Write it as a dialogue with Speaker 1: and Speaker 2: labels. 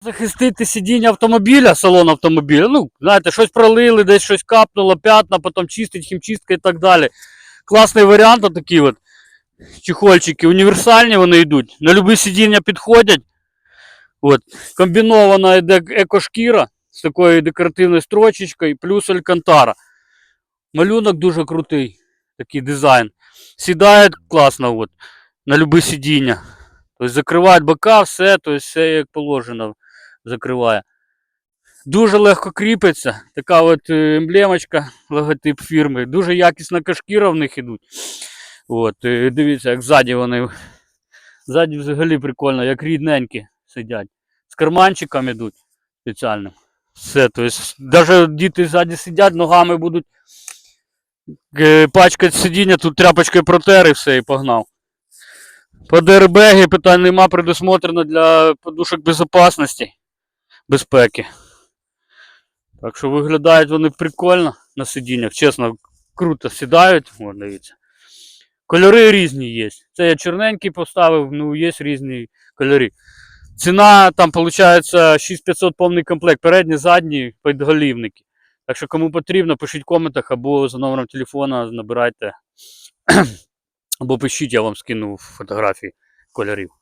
Speaker 1: Захистити сидіння автомобіля, салон автомобіля. Ну, знаєте, щось пролили, десь щось капнуло, п'ятна, потім чистить, хімчистка і так далі. Класний варіант, такі от чехольчики, універсальні вони йдуть. На любі сидіння підходять. От. Комбінована йде екошкіра з такою декоративною строчечкою, плюс алькантара. Малюнок дуже крутий, такий дизайн. Сідає класно от, на любі сидіння. Тобто закривають бока, все, тобто все як положено закриває. Дуже легко кріпиться. Така от е, емблемочка, логотип фірми. Дуже якісна кашкіра в них ідуть. От, е, дивіться, як ззаді вони. Ззаді взагалі прикольно, як рідненькі сидять. З карманчиком ідуть спеціальним. Все, тобто, навіть діти ззаді сидять, ногами будуть е, пачкати сидіння, тут тряпочкою протер і все, і погнав. По ДРБГ питань нема, предусмотрено для подушок безопасності, безпеки. Так що виглядають вони прикольно на сидіннях, чесно, круто сідають, О, дивіться. Кольори різні є. Це я чорненький поставив, ну є різні кольори. Ціна там виходить 6500 повний комплект, передні, задні, підголівники. Так що кому потрібно, пишіть в коментах або за номером телефона набирайте. Або пишіть, я вам скину фотографії кольорів.